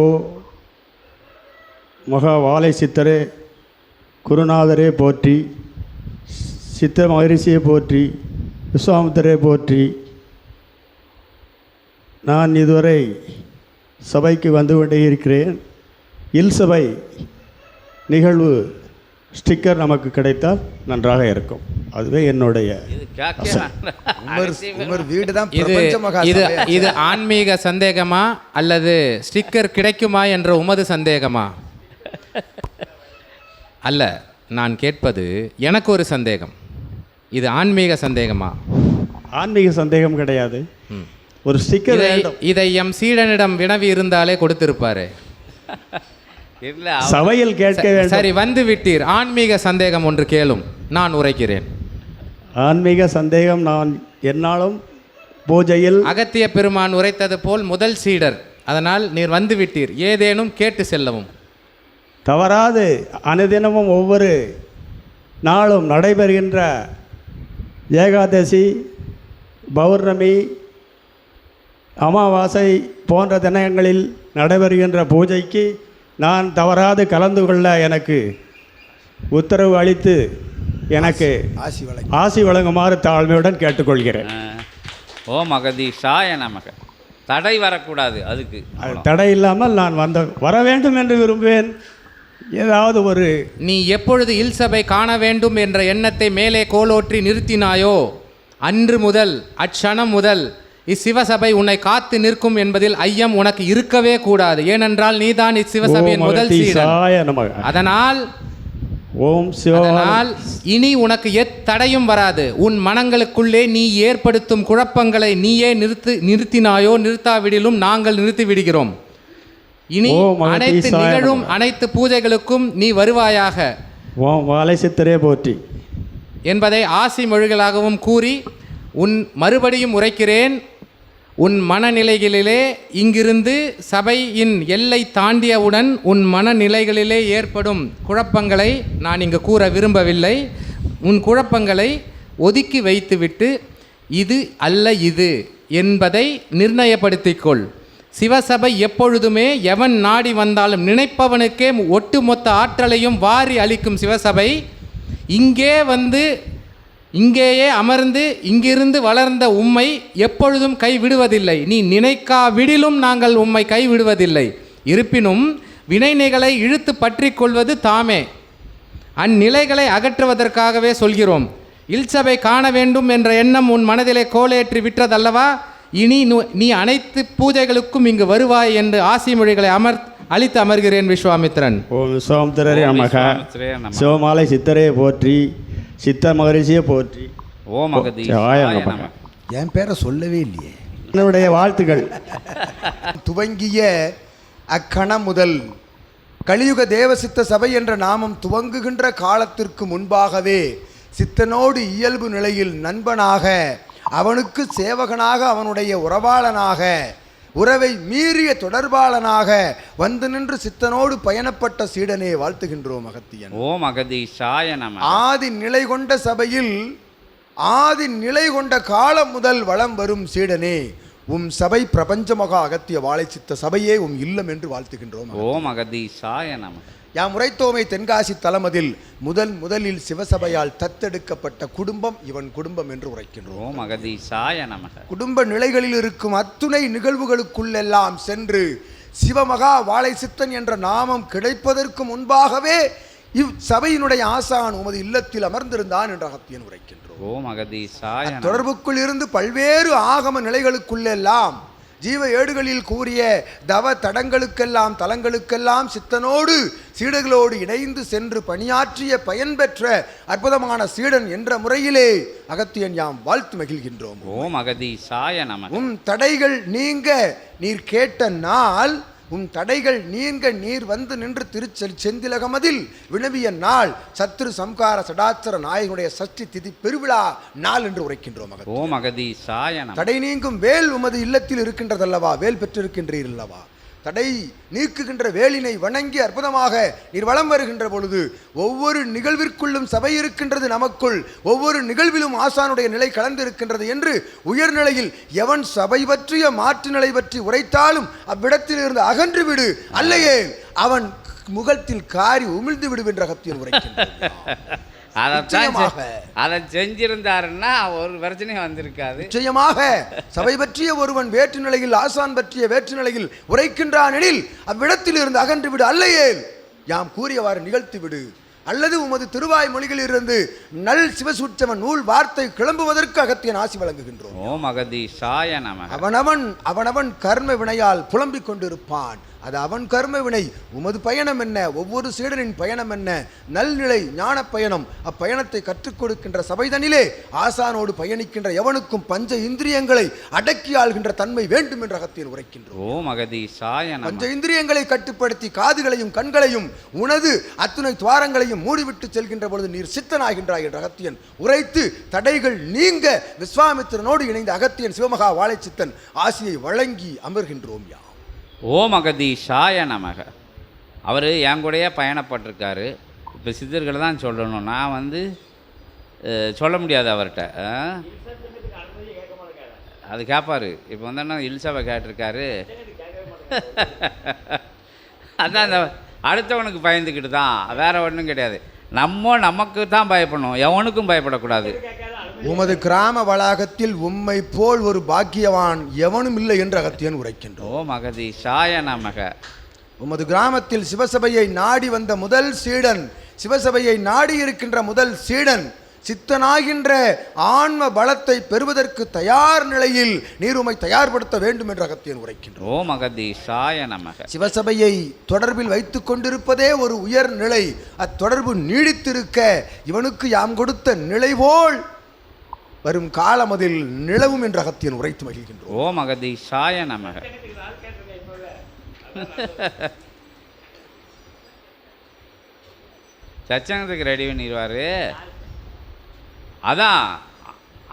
ஓ மகா வாழை சித்தரே குருநாதரே போற்றி சித்த மகரிஷியை போற்றி விஸ்வாமித்தரே போற்றி நான் இதுவரை சபைக்கு வந்து கொண்டே இருக்கிறேன். இல் சபை நிகழ்வு ஸ்டிக்கர் நமக்கு கிடைத்தால் நன்றாக இருக்கும். அதுவே என்னுடைய இது இது பிரபஞ்ச மகா இது ஆன்மீக சந்தேகமா அல்லது ஸ்டிக்கர் கிடைக்குமா என்ற உமது சந்தேகமா? அல்ல நான் கேட்பது எனக்கு ஒரு சந்தேகம். இது ஆன்மீக சந்தேகமா? ஆன்மீக சந்தேகம் கிடையாது. ஒரு ஸ்டிக்கர் இதை எம் சீடனிடம் வினவி இருந்தாலே கொடுத்திருப்பாரு. சபையில் கேட்க வேண்டும். சரி வந்து விட்டீர் ஆன்மீக சந்தேகம் ஒன்று கேளும். நான் உரைக்கிறேன். ஆன்மீக சந்தேகம் நான் என்னாலும் பூஜையில் அகத்திய பெருமான் உரைத்தது போல் முதல் சீடர். அதனால் நீர் வந்து விட்டீர் ஏதேனும் கேட்டு செல்லவும். தவறாது. அனுதினமும் ஒவ்வொரு நாளும் நடைபெறுகின்ற ஏகாதசி பௌர்ணமி அமாவாசை போன்ற தினங்களில் நடைபெறுகின்ற பூஜைக்கு நான் தவறாது கலந்து கொள்ள எனக்கு உத்தரவு அளித்து எனக்கு ஆசி வழங்கி. ஆசி வழங்குமாறு தாழ்மையுடன் கேட்டுக்கொள்கிறேன். ஓ மகதீஷாய நமக. தடை வரக்கூடாது அதுக்கு. அது தடை இல்லாமல் நான் வந்த வர வேண்டும் என்று விரும்புவேன். ஏதாவது ஒரு நீ எப்பொழுது இல்சபை காண வேண்டும் என்ற எண்ணத்தை மேலே கோலோற்றி நிறுத்தினாயோ அன்று முதல் அட்சணம் முதல் இச்சிவசபை உன்னை காத்து நிற்கும் என்பதில் ஐயம் உனக்கு இருக்கவே கூடாது. ஏனென்றால் நீதான் இச்சிவசபையின் முதல் சீடன். அதனால் ஓம் சிவா அதனால் இனி உனக்கு எத்தடையும் வராது. உன் மனங்களுக்குள்ளே நீ ஏற்படுத்தும் குழப்பங்களை நீயே நிறுத்து நிறுத்தினாயோ நிறுத்தாவிடிலும் நாங்கள் நிறுத்தி விடுகிறோம். இனி அனைத்து நிகழும். அனைத்து பூஜைகளுக்கும் நீ வருவாயாக. ஓம் வாழை சித்தரே போற்றி. என்பதை ஆசி மொழிகளாகவும் கூறி உன் மறுபடியும் உரைக்கிறேன். உன் மனநிலைகளிலே இங்கிருந்து சபையின் எல்லை தாண்டியவுடன் உன் மனநிலைகளிலே ஏற்படும் குழப்பங்களை நான் இங்கு கூற விரும்பவில்லை. உன் குழப்பங்களை ஒதுக்கி வைத்துவிட்டு இது அல்ல இது என்பதை நிர்ணயப்படுத்திக்கொள். சிவசபை எப்பொழுதுமே எவன் நாடி வந்தாலும் நினைப்பவனுக்கே ஒட்டுமொத்த ஆற்றலையும் வாரி அளிக்கும் சிவசபை இங்கே வந்து இங்கேயே அமர்ந்து இங்கிருந்து வளர்ந்த உம்மை எப்பொழுதும் கைவிடுவதில்லை. நீ நினைக்காவிடிலும் நாங்கள் உம்மை கைவிடுவதில்லை. இருப்பினும் வினைநிகளை இழுத்து பற்றி கொள்வது தாமே. அந்நிலைகளை அகற்றுவதற்காகவே சொல்கிறோம். இல்சபை காண வேண்டும் என்ற எண்ணம் உன் மனதிலே கோலேற்றி விட்டதல்லவா இனி நு- நீ அனைத்து பூஜைகளுக்கும் இங்கு வருவாய் என்று ஆசி மொழிகளை அமர் அளித்து அமர்கிறேன் விஸ்வாமித்திரன். ஓம் நமக. விஸ்வாமித்திரரே நமக. சிவமாலை சித்தரே போற்றி. சித்த மகரிஷியை போற்றி. ஓ மகதீஷாய ஜாய நமக. நமக என் பேரை சொல்லவே இல்லையே. என்னுடைய வாழ்த்துக்கள். துவங்கிய அக்கணம் முதல் கலியுக தேவசித்த சபை என்ற நாமம் துவங்குகின்ற காலத்திற்கு முன்பாகவே சித்தனோடு இயல்பு நிலையில் நண்பனாக அவனுக்கு சேவகனாக அவனுடைய உறவாளனாக உறவை மீறிய தொடர்பாளனாக வந்து நின்று சித்தனோடு பயணப்பட்ட சீடனே வாழ்த்துகின்றோம் அகத்தியன் ஓ மகதீஷாய நமக ஆதி நிலை கொண்ட சபையில் ஆதி நிலை கொண்ட காலம் முதல் வளம் வரும் சீடனே உம் சபை பிரபஞ்ச மகா அகத்திய வாழை சித்த சபையே உம் இல்லம் என்று வாழ்த்துகின்றோம் ஓ மகதீஷாய நமக யாம் உரைத்தோமை தென்காசி தலமதில் முதல் முதலில் சிவசபையால் தத்தெடுக்கப்பட்ட குடும்பம் இவன் குடும்பம் என்று உரைக்கின்றோம். ஓ மகதீஷாய நமக. குடும்ப நிலைகளில் இருக்கும் அத்துணை நிகழ்வுகளுக்குள்ளெல்லாம் சென்று சிவமகா வாழை சித்தன் என்ற நாமம் கிடைப்பதற்கு முன்பாகவே இவ் சபையினுடைய ஆசான் உமது இல்லத்தில் அமர்ந்திருந்தான் என்ற அகத்தியன் உரைக்கின்றோம். தொடர்புக்குள் இருந்து பல்வேறு ஆகம நிலைகளுக்குள்ளெல்லாம் ஜீவ ஏடுகளில் கூறிய தவ தடங்களுக்கெல்லாம் தலங்களுக்கெல்லாம் சித்தனோடு சீடர்களோடு இணைந்து சென்று பணியாற்றிய பயன் பெற்ற அற்புதமான சீடன் என்ற முறையிலே அகத்தியன் யாம் வாழ்த்து மகிழ்கின்றோம். ஓ மகதீஷாய நமக உம் தடைகள் நீங்க நீர் கேட்ட நாள் உம் தடைகள் நீங்க நீர் வந்து நின்று திருச்செல் செந்திலகமதில் வினவிய நாள் சத்ரு சம்கார சடாச்சர நாயகனுடைய சஷ்டி திதி பெருவிழா நாள் என்று உரைக்கின்றோம் மகன் ஓ மகதீஷாய நமக தடை நீங்கும் வேல் உமது இல்லத்தில் இருக்கின்றதல்லவா? வேல் பெற்றிருக்கின்றீர் அல்லவா தடை நீக்குகின்ற வேலினை வணங்கி அற்புதமாக நீர் வலம் வருகின்ற பொழுது ஒவ்வொரு நிகழ்விற்குள்ளும் சபை இருக்கின்றது நமக்குள் ஒவ்வொரு நிகழ்விலும் ஆசானுடைய நிலை கலந்திருக்கின்றது என்று உயர்நிலையில் எவன் சபை பற்றிய மாற்று நிலை பற்றி உரைத்தாலும் அவ்விடத்தில் இருந்து அகன்று விடு அல்லையே அவன் முகத்தில் காரி உமிழ்ந்து விடுவென்ற கத்தியன் உரைக்கின்றான் அதைத்தான் அதை செஞ்சிருந்தாருன்னா ஒரு பிரச்சனையும் வந்திருக்காது. நிச்சயமாக. சபை பற்றிய ஒருவன் வேற்று நிலையில் ஆசான் பற்றிய வேற்று நிலையில் உரைக்கின்றான் எனில் அவ்விடத்தில் இருந்து அகன்று விடு அல்லையே. யாம் கூறியவாறு நிகழ்த்தி விடு. அல்லது உமது திருவாய் மொழிகளிலிருந்து நல் சிவசூட்சம நூல் வார்த்தை கிளம்புவதற்கு அகத்தியன் ஆசி வழங்குகின்றோம். ஓம் அகதீஷாய நமக. அவனவன் அவனவன் கர்ம வினையால் புலம்பிக் கொண்டிருப்பான். அது அவன் கர்ம வினை உமது பயணம் என்ன? ஒவ்வொரு சீடனின் பயணம் என்ன? நல்நிலை ஞான பயணம் அப்பயணத்தை கற்றுக் கொடுக்கின்ற சபைதனிலே ஆசானோடு பயணிக்கின்ற எவனுக்கும் பஞ்ச இந்திரியங்களை அடக்கி ஆள்கின்ற தன்மை வேண்டும் என்ற அகத்தியன் உரைக்கின்றோம். பஞ்ச இந்திரியங்களை கட்டுப்படுத்தி காதுகளையும் கண்களையும் உனது அத்துணை துவாரங்களையும் மூடிவிட்டு செல்கின்ற பொழுது நீர் சித்தனாகின்றாய் என்ற அகத்தியன் உரைத்து தடைகள் நீங்க விஸ்வாமித்திரனோடு இணைந்த அகத்தியன் சிவமகா வாழைச்சித்தன் ஆசியை வழங்கி அமர்கின்றோம் யாம். ஓம் அகதீஷாய நமக. அவர் என் கூடயே பயணப்பட்டிருக்காரு. இப்போ சித்தர்களை தான் சொல்லணும். நான் வந்து சொல்ல முடியாது அவர்கிட்ட. அது கேட்பார் இப்போ வந்து என்ன இல்சாவை கேட்டிருக்காரு. அதான் அந்த அடுத்தவனுக்கு பயந்துக்கிட்டு தான் வேறு ஒன்றும் கிடையாது. நம்ம நமக்கு தான் பயப்படணும். எவனுக்கும் பயப்படக்கூடாது. உமது கிராம வளாகத்தில் உம்மை போல் ஒரு பாக்கியவான் எவனும் இல்லை என்று அகத்தியன் உரைக்கின்றோம் ஓம் அகதீஷாய நமக. உமது கிராமத்தில் சிவசபையை நாடி வந்த முதல் சீடன் சிவசபையை நாடி இருக்கின்ற முதல் சீடன் சித்தனாகின்ற ஆன்ம பலத்தை பெறுவதற்கு தயார் நிலையில் நீர் உம்மை தயார்படுத்த வேண்டும் என்று அகத்தியன் உரைக்கின்றோம் அகதீஷாய நமக. சிவசபையை தொடர்பில் வைத்துக் கொண்டிருப்பதே ஒரு உயர் நிலை அத்தொடர்பு நீடித்திருக்க இவனுக்கு யாம் கொடுத்த நிலை போல் வரும் காலம் அதில் நிலவும் என்ற அகத்தியன் உரைத்து மகிழ்கின்றோம். ஓம் அகதீஷாய நமக. சச்சங்கத்துக்கு ரெடி பண்ணிடுவார் அதான்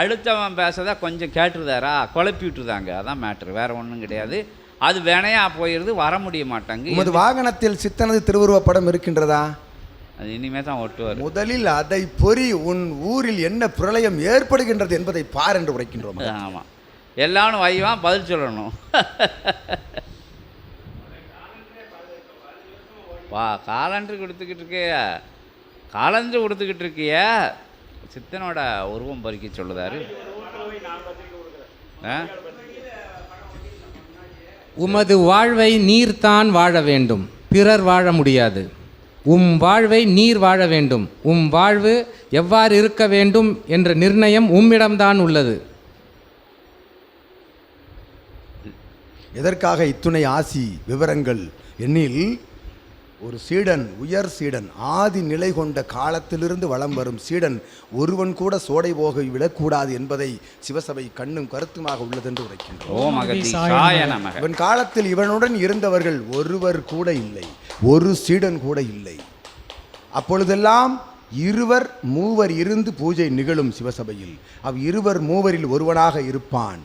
அடுத்தவன் பேசதா கொஞ்சம் கேட்டுருதாரா? குழப்பி விட்டுருதாங்க. அதான் மேட்ரு வேற ஒன்றும் கிடையாது. அது வினையா போயிடுது வர முடிய மாட்டாங்க உமது வாகனத்தில் சித்தனது திருவுருவப் படம் இருக்கின்றதா? அது இனிமே தான் ஒட்டுவார். முதலில் அதை பொறி உன் ஊரில் என்ன பிரளயம் ஏற்படுகின்றது என்பதை பார் என்று உரைக்கின்றோம். ஆமாம் எல்லாரும் வைவான் பதில் சொல்லணும். வா காலண்டர் கொடுத்துக்கிட்டு இருக்கிய. காலண்டர் கொடுத்துக்கிட்டு இருக்கிய. சித்தனோட உருவம் பறிக்க சொல்லுதாரு. ஆ? உமது வாழ்வை நீர்தான் வாழ வேண்டும். பிறர் வாழ முடியாது. உம் வாழ்வை நீர் வாழ வேண்டும். உம் வாழ்வு எவ்வாறு இருக்க வேண்டும் என்ற நிர்ணயம் உம்மிடம்தான் உள்ளது. எதற்காக இத்துணை ஆசி விவரங்கள் எண்ணில் ஒரு சீடன் உயர் சீடன் ஆதி நிலை கொண்ட காலத்திலிருந்து வலம் வரும் சீடன் ஒருவன் கூட சோடை போக விடக்கூடாது என்பதை சிவசபை கண்ணும் கருத்துமாக உள்ளதென்று உரைக்கின்றோம். இவன் காலத்தில் இவனுடன் இருந்தவர்கள் ஒருவர் கூட இல்லை. ஒரு சீடன் கூட இல்லை. அப்பொழுதெல்லாம் இருவர் மூவர் இருந்து பூஜை நிகழும் சிவசபையில். அவ் இருவர் மூவரில் ஒருவனாக இருப்பான்.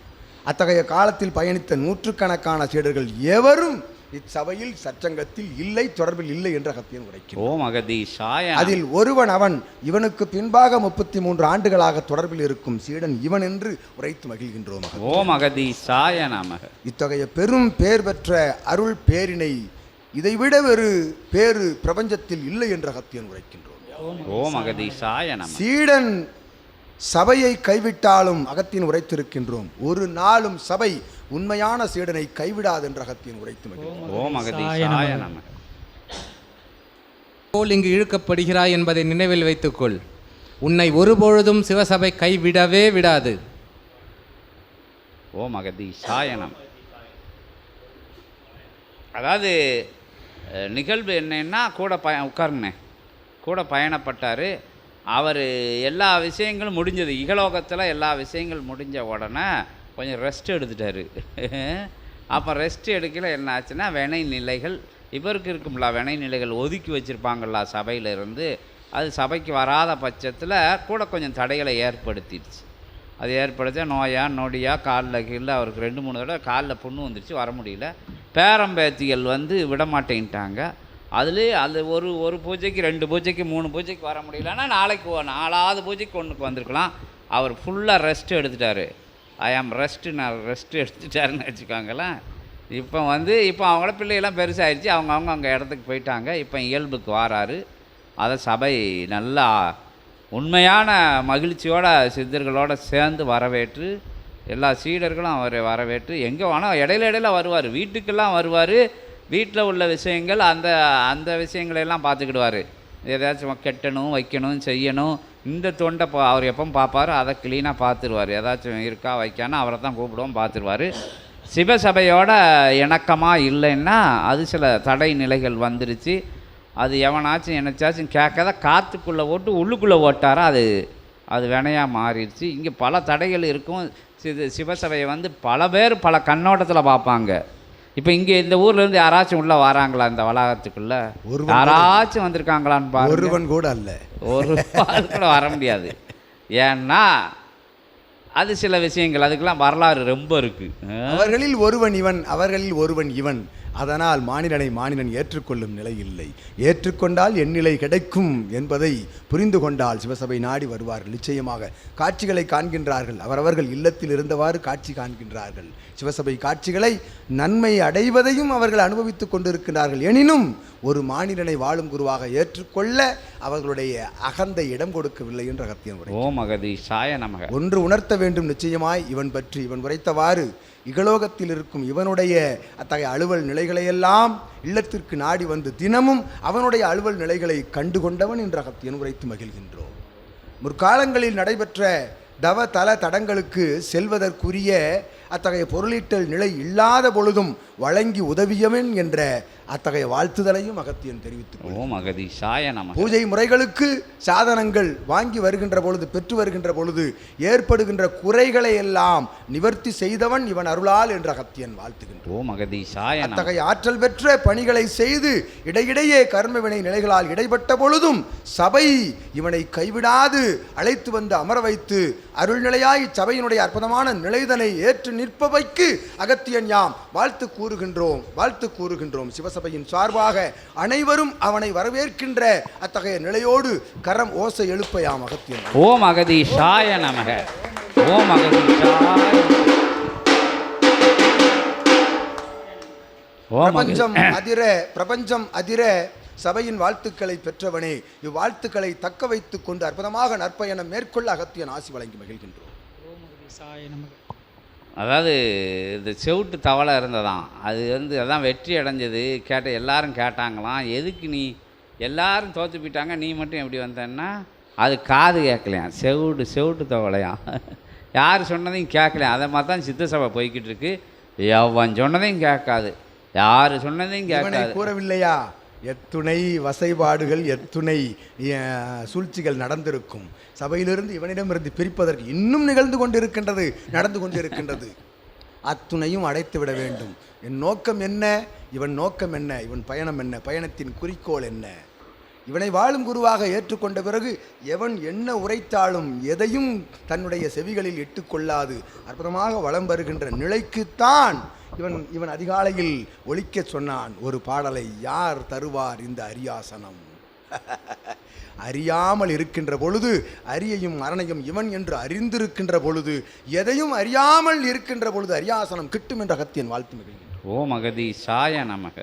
அத்தகைய காலத்தில் பயணித்த நூற்றுக்கணக்கான சீடர்கள் எவரும் இச்சபையில் சச்சங்கத்தில் இல்லை தொடர்பில் இல்லை என்ற கத்தியன் நமக. அதில் ஒருவன் அவன் இவனுக்கு பின்பாக முப்பத்தி மூன்று ஆண்டுகளாக தொடர்பில் இருக்கும் சீடன் இவன் என்று உரைத்து மகிழ்கின்றோம் ஓம் அகதீஷாய நமக. இத்தகைய பெரும் பேர் பெற்ற அருள் பேரினை இதைவிட வேறு பேரு பிரபஞ்சத்தில் இல்லை என்ற அகத்தியன் உரைக்கின்றோம். சீடன் சபையை கைவிட்டாலும் அகத்தின் உரைத்திருக்கின்றோம். ஒரு நாளும் சபை உண்மையான சீடனை கைவிடாது என்ற அகத்தின் உரைத்து போல் இங்கு இழுக்கப்படுகிறாய் என்பதை நினைவில் வைத்துக்கொள். உன்னை ஒருபொழுதும் சிவசபை கைவிடவே விடாது. ஓம் அகதீஷாய நம. அதாவது நிகழ்வு என்னன்னா கூட பய உட்காருங்கண்ணே. கூட பயணப்பட்டார். அவர் எல்லா விஷயங்களும் முடிஞ்சது. இகலோகத்தில் எல்லா விஷயங்கள் முடிஞ்ச உடனே கொஞ்சம் ரெஸ்ட் எடுத்துட்டாரு. அப்போ ரெஸ்ட் எடுக்கல என்ன ஆச்சுன்னா வினை நிலைகள் இவருக்கு இருக்கும்ல வினை நிலைகள் ஒதுக்கி வச்சுருப்பாங்களா சபையிலிருந்து. அது சபைக்கு வராத பட்சத்தில் கூட கொஞ்சம் தடைகளை ஏற்படுத்திடுச்சு. அது ஏற்படுத்த நோயா நொடியா காலில் கீழே அவருக்கு ரெண்டு மூணு தடவை காலில் புண்ணு வந்துடுச்சு வர முடியல. பேரம்பேத்திகள் வந்து விட மாட்டேன்ட்டாங்க அதுலேயே அது ஒரு ஒரு பூஜைக்கு ரெண்டு பூஜைக்கு மூணு பூஜைக்கு வர முடியலன்னா நாளைக்கு நாலாவது பூஜைக்கு ஒன்றுக்கு வந்திருக்கலாம். அவர் ஃபுல்லாக ரெஸ்ட் எடுத்துட்டார். ஐ ஆம் ரெஸ்ட்டு நான் ரெஸ்ட்டு எடுத்துட்டாருன்னு வச்சுக்கோங்களேன். இப்போ வந்து இப்போ அவங்கள பிள்ளையெல்லாம் பெருசாகிடுச்சு அவங்க அவங்க அங்கே இடத்துக்கு போயிட்டாங்க. இப்போ இயல்புக்கு வாராரு. அதை சபை நல்லா உண்மையான மகிழ்ச்சியோட சித்தர்களோடு சேர்ந்து வரவேற்று எல்லா சீடர்களும் அவரை வரவேற்று எங்கே வேணால் இடையில இடையில வருவார். வீட்டுக்கெல்லாம் வருவார். வீட்டில் உள்ள விஷயங்கள் அந்த அந்த விஷயங்களையெல்லாம் பார்த்துக்கிடுவார். ஏதாச்சும் கெட்டணும் வைக்கணும் செய்யணும். இந்த தொண்டை பா அவர் எப்போ பார்ப்பார். அதை க்ளீனாக பார்த்துருவார். ஏதாச்சும் இருக்கா வைக்கான்னு அவரை தான் கூப்பிடுவோம் பார்த்துருவார். சிவசபையோட இணக்கமாக இல்லைன்னா அது சில தடை நிலைகள் வந்துருச்சு. அது எவனாச்சும் என்னச்சாச்சும் கேட்காத காற்றுக்குள்ளே ஓட்டு உள்ளுக்குள்ளே ஓட்டாரா அது அது வினையாக மாறிடுச்சு. இங்கே பல தடைகள் இருக்கும். சிது சிவசபையை வந்து பல பேர் பல கண்ணோட்டத்தில் பார்ப்பாங்க. இப்போ இங்கே இந்த ஊர்லேருந்து யாராச்சும் உள்ளே வராங்களா இந்த வளாகத்துக்குள்ளே? ஒருவன் யாராச்சும் வந்திருக்காங்களான்னு பாருங்க. ஒருவன் கூட அல்ல. ஒரு கூட வர முடியாது. ஏன்னா அது சில விஷயங்கள். அதுக்கெல்லாம் வரலாறு ரொம்ப இருக்குது அவர்களில் ஒருவன் இவன் அவர்களில் ஒருவன் இவன். அதனால் மாநிலனை மாநிலன் ஏற்றுக்கொள்ளும் நிலை இல்லை ஏற்றுக்கொண்டால் என் நிலை கிடைக்கும் என்பதை புரிந்து கொண்டால் சிவசபை நாடி வருவார்கள். நிச்சயமாக காட்சிகளை காண்கின்றார்கள். அவரவர்கள் இல்லத்தில் இருந்தவாறு காட்சி காண்கின்றார்கள். சிவசபை காட்சிகளை நன்மை அடைவதையும் அவர்கள் அனுபவித்துக் கொண்டிருக்கிறார்கள் எனினும் ஒரு மானிடனை வாழும் குருவாக ஏற்றுக்கொள்ள அவர்களுடைய அகந்தை இடம் கொடுக்கவில்லை என்று அகத்தியன் உரை ஓ மகதி சாய நமக. ஒன்று உணர்த்த வேண்டும் நிச்சயமாய் இவன் பற்றி இவன் உரைத்தவாறு இகலோகத்தில் இருக்கும் இவனுடைய அத்தகைய அலுவல் நிலைகளையெல்லாம் இல்லத்திற்கு நாடி வந்து தினமும் அவனுடைய அலுவல் நிலைகளை கண்டு கொண்டவன் என்று அகத்தியன் உரைத்து மகிழ்கின்றோம். முற்காலங்களில் நடைபெற்ற தவ தல தடங்களுக்கு செல்வதற்குரிய அத்தகைய பொருளீட்டல் நிலை இல்லாத பொழுதும் வழங்கி உதவியவன் என்ற அத்தகைய வாழ்த்துதலையும் அகத்தியன் தெரிவித்துக் ஓ மகதி சாய பூஜை முறைகளுக்கு சாதனங்கள் வாங்கி வருகின்ற பொழுது பெற்று வருகின்ற பொழுது ஏற்படுகின்ற குறைகளை எல்லாம் நிவர்த்தி செய்தவன் இவன் அருளால் என்று அகத்தியன் சாய நமக அத்தகைய ஆற்றல் பெற்ற பணிகளை செய்து இடையிடையே கர்மவினை நிலைகளால் இடைப்பட்ட பொழுதும் சபை இவனை கைவிடாது அழைத்து வந்து அமர வைத்து அருள்நிலையாய் சபையினுடைய அற்புதமான நிலைதனை ஏற்று நிற்பவைக்கு அகத்தியன் யாம் வாழ்த்து கூறுகின்றோம் வாழ்த்து கூறுகின்றோம். சிவசபையின் சார்பாக அனைவரும் அவனை வரவேற்கின்ற அத்தகைய நிலையோடு கரம் ஓசை எழுப்ப யாம் அகத்தியன் ஓ மகதி சாய நமக. ஓ மகதி சாய ஓ மகதி பிரபஞ்சம் அதிர பிரபஞ்சம் அதிர சபையின் வாழ்த்துக்களை பெற்றவனே இவ்வாழ்த்துக்களை தக்க வைத்துக் கொண்டு அற்புதமாக நற்பயணம் மேற்கொள்ள அகத்தியன் ஆசி வழங்கி மகிழ்கின்றோம். அதாவது இந்த செவுட்டு தவளை இருந்ததாம். அது வந்து அதான் வெற்றி அடைஞ்சது. கேட்ட எல்லாரும் கேட்டாங்களாம் எதுக்கு நீ எல்லாரும் தோற்று போயிட்டாங்க. நீ மட்டும் எப்படி வந்தேன்னா அது காது கேட்கலையாம் செவுடு செவுட்டு தவளையாம் யார் சொன்னதையும் கேட்கலையாம் அதை மாதிரி தான் சித்த சபை போய்கிட்டு இருக்கு. எவன் சொன்னதையும் கேட்காது. யார் சொன்னதையும் கேட்காது. கூறவில்லையா? எத்துணை வசைபாடுகள் எத்துணை சூழ்ச்சிகள் நடந்திருக்கும். சபையிலிருந்து இவனிடமிருந்து பிரிப்பதற்கு இன்னும் நிகழ்ந்து கொண்டிருக்கின்றது நடந்து கொண்டிருக்கின்றது. அத்துணையும் அடைத்து விட வேண்டும். என் நோக்கம் என்ன? இவன் நோக்கம் என்ன? இவன் பயணம் என்ன? பயணத்தின் குறிக்கோள் என்ன? இவனை வாழும் குருவாக ஏற்றுக்கொண்ட பிறகு எவன் என்ன உரைத்தாலும் எதையும் தன்னுடைய செவிகளில் இட்டுக்கொள்ளாது. அற்புதமாக வலம் வருகின்ற நிலைக்குத்தான் இவன் இவன் அதிகாலையில் ஒழிக்கச் சொன்னான் ஒரு பாடலை யார் தருவார் இந்த அரியாசனம்? அறியாமல் இருக்கின்ற பொழுது அரியையும் மரணையும் இவன் என்று அறிந்திருக்கின்ற பொழுது எதையும் அறியாமல் இருக்கின்ற பொழுது அரியாசனம் கிட்டும் என்ற அகத்தியன் வாழ்த்து மிகுகின்றான். ஓ மகதி சாய நமக.